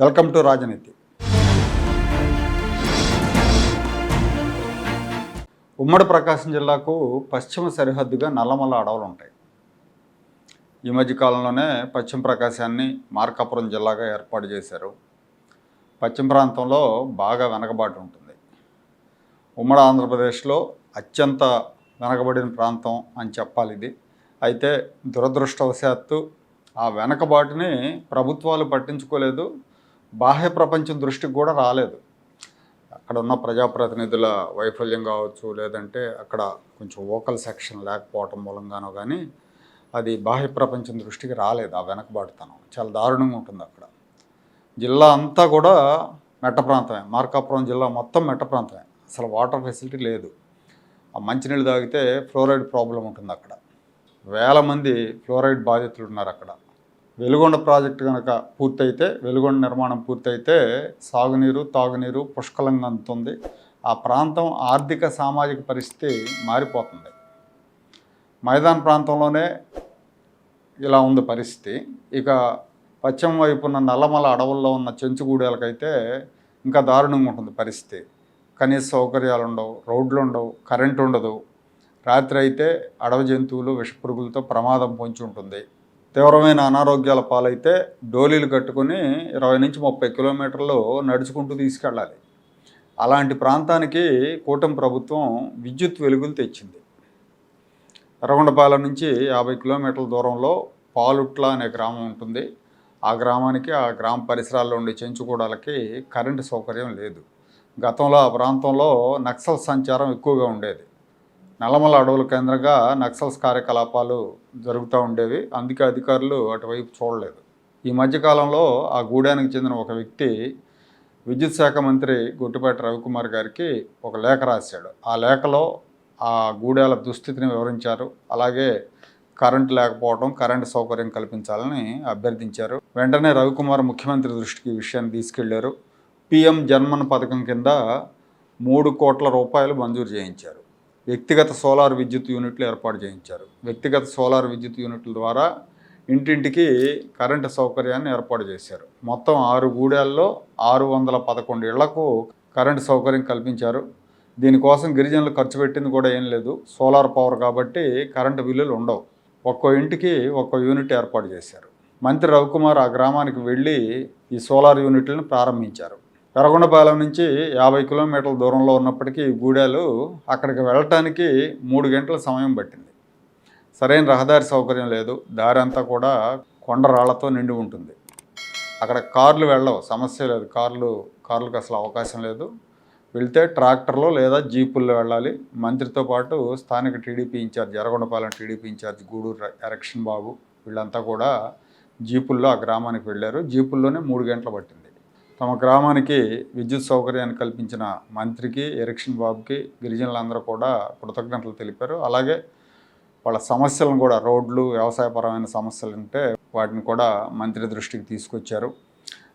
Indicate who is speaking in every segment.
Speaker 1: Welcome to రాజనీతి. ఉమ్మడి ప్రకాశం జిల్లాకు పశ్చిమ సరిహద్దుగా నల్లమల్ల అడవులు ఉంటాయి. ఈ మధ్య కాలంలోనే పశ్చిమ ప్రకాశాన్ని మార్కాపురం జిల్లాగా ఏర్పాటు చేశారు. పశ్చిమ ప్రాంతంలో బాగా వెనకబాటు ఉంటుంది. ఉమ్మడి ఆంధ్రప్రదేశ్లో అత్యంత వెనకబడిన ప్రాంతం అని చెప్పాలి ఇది. అయితే దురదృష్టవశాత్తు ఆ వెనకబాటుని ప్రభుత్వాలు పట్టించుకోలేదు బాహ్య ప్రపంచం దృష్టికి కూడా రాలేదు. అక్కడ ఉన్న ప్రజాప్రతినిధుల వైఫల్యం కావచ్చు లేదంటే అక్కడ కొంచెం ఓకల్ సెక్షన్ లేకపోవటం మూలంగానో కానీ అది బాహ్య ప్రపంచం దృష్టికి రాలేదు ఆ వెనకబాటుతనం. చాలా దారుణంగా ఉంటుంది అక్కడ. జిల్లా అంతా కూడా మెట్ట ప్రాంతమే. మార్కాపురం జిల్లా మొత్తం మెట్ట ప్రాంతమే. అసలు వాటర్ ఫెసిలిటీ లేదు. ఆ మంచినీళ్ళు తాగితే ఫ్లోరైడ్ ప్రాబ్లం ఉంటుంది అక్కడ. వేల మంది ఫ్లోరైడ్ బాధితులు ఉన్నారు అక్కడ. వెలుగొండ ప్రాజెక్టు కనుక పూర్తయితే వెలుగొండ నిర్మాణం పూర్తయితే సాగునీరు తాగునీరు పుష్కలంగా అందుతుంది. ఆ ప్రాంతం ఆర్థిక సామాజిక పరిస్థితి మారిపోతుంది. మైదాన ప్రాంతంలోనే ఇలా ఉంది పరిస్థితి. ఇక పశ్చిమ వైపున నల్లమల అడవుల్లో ఉన్న చెంచుగూడేలకైతే ఇంకా దారుణంగా ఉంటుంది పరిస్థితి. కనీస సౌకర్యాలు ఉండవు రోడ్లు ఉండవు కరెంటు ఉండదు రాత్రి అయితే అడవి జంతువులు విషపురుగులతో ప్రమాదం పొంచి ఉంటుంది. తీవ్రమైన అనారోగ్యాల పాలైతే డోలీలు కట్టుకొని ఇరవై నుంచి ముప్పై కిలోమీటర్లు నడుచుకుంటూ తీసుకెళ్ళాలి. అలాంటి ప్రాంతానికి కూటమి ప్రభుత్వం విద్యుత్ వెలుగులు తెచ్చింది. ఎర్రగొండపాలెం నుంచి యాభై కిలోమీటర్ల దూరంలో పాలుట్ల అనే గ్రామం ఉంటుంది. ఆ గ్రామానికి ఆ గ్రామ పరిసరాల్లో ఉండే చెంచుకూడలకి కరెంటు సౌకర్యం లేదు. గతంలో ఆ ప్రాంతంలో నక్సల్ సంచారం ఎక్కువగా ఉండేది. నల్లమల అడవుల కేంద్రంగా నక్సల్స్ కార్యకలాపాలు జరుగుతూ ఉండేవి. అందుకే అధికారులు అటువైపు చూడలేదు. ఈ మధ్యకాలంలో ఆ గూడానికి చెందిన ఒక వ్యక్తి విద్యుత్ శాఖ మంత్రి గుట్టుపేట రవికుమార్ గారికి ఒక లేఖ రాశాడు. ఆ లేఖలో ఆ గూడాల దుస్థితిని వివరించారు. అలాగే కరెంట్ లేకపోవడం కరెంట్ సౌకర్యం కల్పించాలని అభ్యర్థించారు. వెంటనే రవికుమార్ ముఖ్యమంత్రి దృష్టికి విషయాన్ని తీసుకెళ్ళారు. పిఎం జన్మన్ పథకం కింద మూడు కోట్ల రూపాయలు మంజూరు చేయించారు. వ్యక్తిగత సోలార్ విద్యుత్ యూనిట్లు ఏర్పాటు చేయించారు. వ్యక్తిగత సోలార్ విద్యుత్ యూనిట్ల ద్వారా ఇంటింటికి కరెంటు సౌకర్యాన్ని ఏర్పాటు చేశారు. మొత్తం ఆరు గూడెల్లో ఆరు వందల పదకొండు ఇళ్ళకు కరెంటు సౌకర్యం కల్పించారు. దీనికోసం గిరిజనులు ఖర్చు పెట్టింది కూడా ఏం లేదు. సోలార్ పవర్ కాబట్టి కరెంటు బిల్లులు ఉండవు. ఒక్కో ఇంటికి ఒక్కో యూనిట్ ఏర్పాటు చేశారు. మంత్రి రవికుమార్ ఆ గ్రామానికి వెళ్ళి ఈ సోలార్ యూనిట్లను ప్రారంభించారు. ఎర్రగొండపాలెం నుంచి యాభై కిలోమీటర్ల దూరంలో ఉన్నప్పటికీ గూడాలు అక్కడికి వెళ్ళటానికి మూడు గంటల సమయం పట్టింది. సరైన రహదారి సౌకర్యం లేదు. దారి అంతా కూడా కొండరాళ్ళతో నిండి ఉంటుంది. అక్కడ కార్లు వెళ్ళవు. సమస్య లేదు. కార్లు కార్లకు అసలు అవకాశం లేదు. వెళ్తే ట్రాక్టర్లో లేదా జీపుల్లో వెళ్ళాలి. మంత్రితో పాటు స్థానిక TDP incharge Yerragondapalem TDP incharge Guduru Erikshan Babu వీళ్ళంతా కూడా జీపుల్లో ఆ గ్రామానికి వెళ్ళారు. జీపుల్లోనే మూడు గంటలు పట్టింది. తమ గ్రామానికి విద్యుత్ సౌకర్యాన్ని కల్పించిన మంత్రికి ఎరక్షన్ బాబుకి గిరిజనులందరూ కూడా కృతజ్ఞతలు తెలిపారు. అలాగే వాళ్ళ సమస్యలను కూడా రోడ్లు వ్యవసాయపరమైన సమస్యలు ఉంటే వాటిని కూడా మంత్రి దృష్టికి తీసుకొచ్చారు.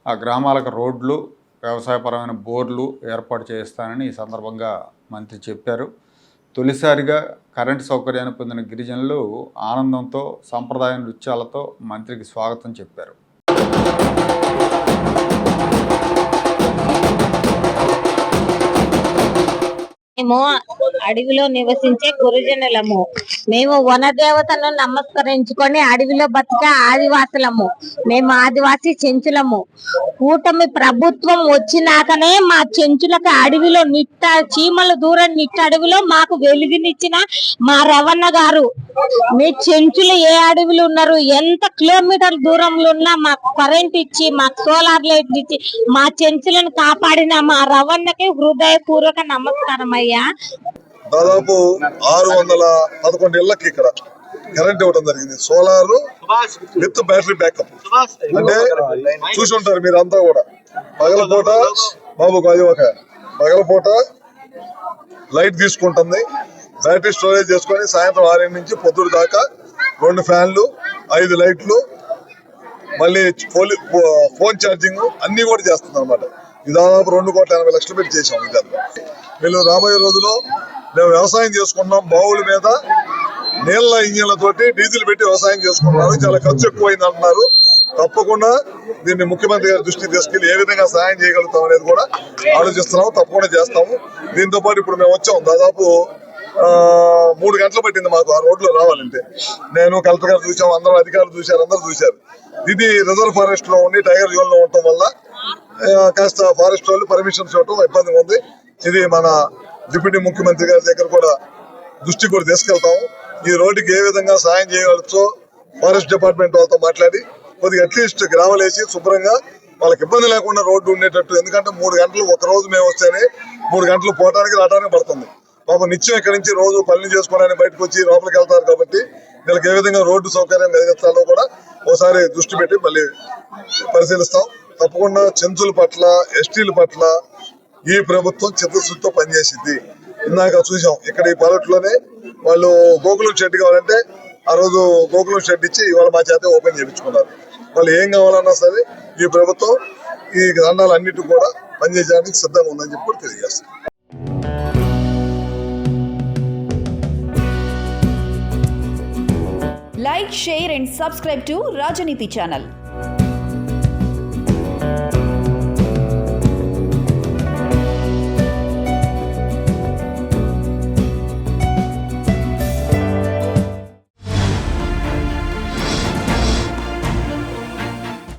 Speaker 1: ఆ గ్రామాలకు రోడ్లు వ్యవసాయపరమైన బోర్లు ఏర్పాటు చేస్తానని ఈ సందర్భంగా మంత్రి చెప్పారు. తొలిసారిగా కరెంటు సౌకర్యాన్ని పొందిన గిరిజనులు ఆనందంతో సాంప్రదాయ నృత్యాలతో మంత్రికి స్వాగతం చెప్పారు.
Speaker 2: మేము అడవిలో నివసించే గురుజనులము. మేము వనదేవతను నమస్కరించుకొని అడవిలో బతికే ఆదివాసులము. మేము ఆదివాసి చెంచులము. కూటమి ప్రభుత్వం వచ్చినాకనే మా చెంచులకు అడవిలో నిట్ట చీమల దూరం నిట్ట అడవిలో మాకు వెలుగునిచ్చిన మా రవణ గారు. మీ చెంచులు ఏ అడవిలో ఉన్నారు? ఎంత కిలోమీటర్ దూరంలో ఉన్నా మాకు కరెంట్ ఇచ్చి మాకు సోలార్ లైట్ ఇచ్చి మా చెంచులను కాపాడిన మా రవణకి హృదయపూర్వక నమస్కారం అయ్యా
Speaker 3: దాదాపు ఆరు వందల పదకొండు ఇళ్ళకి ఇక్కడ కరెంట్ ఇవ్వడం జరిగింది. Solar with battery backup. అంటే చూసి ఉంటారు మీరంతా కూడా. పగలపూట బాబు అది ఒక పగలపూట లైట్ తీసుకుంటుంది. బ్యాటరీ స్టోరేజ్ చేసుకొని సాయంత్రం ఆరింటి నుంచి పొద్దుడు దాకా రెండు ఫ్యాన్లు ఐదు లైట్లు మళ్ళీ ఫోన్ ఛార్జింగ్ అన్ని కూడా చేస్తుంది అనమాట ఇది దాదాపు రెండు కోట్ల ఎనభై లక్షలు పెట్టి చేసాం ఇదంతా. వీళ్ళు రాబోయే రోజుల్లో మేము వ్యవసాయం చేసుకున్నాం బావుల మీద నీళ్ళ ఇంజిన్లతోటి డీజిల్ పెట్టి వ్యవసాయం చేసుకున్నారు. చాలా ఖర్చు ఎక్కువైంది అంటున్నారు. తప్పకుండా దీన్ని ముఖ్యమంత్రి గారి దృష్టికి తీసుకెళ్ళి ఏ విధంగా సహాయం చేయగలుగుతాం అనేది కూడా ఆలోచిస్తున్నాము తప్పకుండా చేస్తాము. దీంతో పాటు ఇప్పుడు మేము వచ్చాం. దాదాపు మూడు గంటలు పట్టింది మాకు ఆ రోడ్లో రావాలంటే. నేను కలెక్టర్ గారు చూసాం అందరూ అధికారులు చూశారు అందరూ చూశారు. ఇది రిజర్వ్ ఫారెస్ట్లో ఉండి టైగర్ జోన్లో ఉండటం వల్ల కాస్త ఫారెస్ట్ వాళ్ళు పర్మిషన్ ఇవ్వటం ఇబ్బందిగా ఉంది. ఇది మన డిప్యూటీ ముఖ్యమంత్రి గారి దగ్గర కూడా దృష్టి కూడా తీసుకెళ్తాం. ఈ రోడ్డుకి ఏ విధంగా సాయం చేయవచ్చో ఫారెస్ట్ డిపార్ట్మెంట్ వాళ్ళతో మాట్లాడి కొద్దిగా అట్లీస్ట్ గ్రామలేసి వేసి శుభ్రంగా వాళ్ళకి ఇబ్బంది లేకుండా రోడ్డు ఉండేటట్టు. ఎందుకంటే మూడు గంటలు ఒక రోజు మేము వస్తేనే మూడు గంటలు పోవడానికి రావడానికి పడుతుంది. పాపం నిత్యం ఇక్కడి నుంచి రోజు పనులు చేసుకోవడానికి బయటకు వచ్చి లోపలికి వెళ్తారు కాబట్టి వీళ్ళకి ఏ విధంగా రోడ్డు సౌకర్యం కలిగిస్తారో కూడా ఒకసారి దృష్టి పెట్టి మళ్ళీ పరిశీలిస్తాం. తప్పకుండా చెంచుల పట్ల ఎస్టీల పట్ల ఈ ప్రభుత్వం చిత్తశుద్ధితో పనిచేసింది. ఇందాక చూసాం ఇక్కడ ఈ లోనే వాళ్ళు గోకులం షెడ్ కావాలంటే ఆ రోజు గోకులం షెడ్ ఇచ్చి ఇవాళ మా చేత ఓపెన్ చేయించుకున్నారు. వాళ్ళు ఏం కావాలన్నా సరే ఈ ప్రభుత్వం ఈ దండాలు అన్నిటి కూడా పనిచేయడానికి సిద్ధంగా ఉందని చెప్పి కూడా తెలియజేస్తాం
Speaker 4: share and and subscribe to Rajaniti.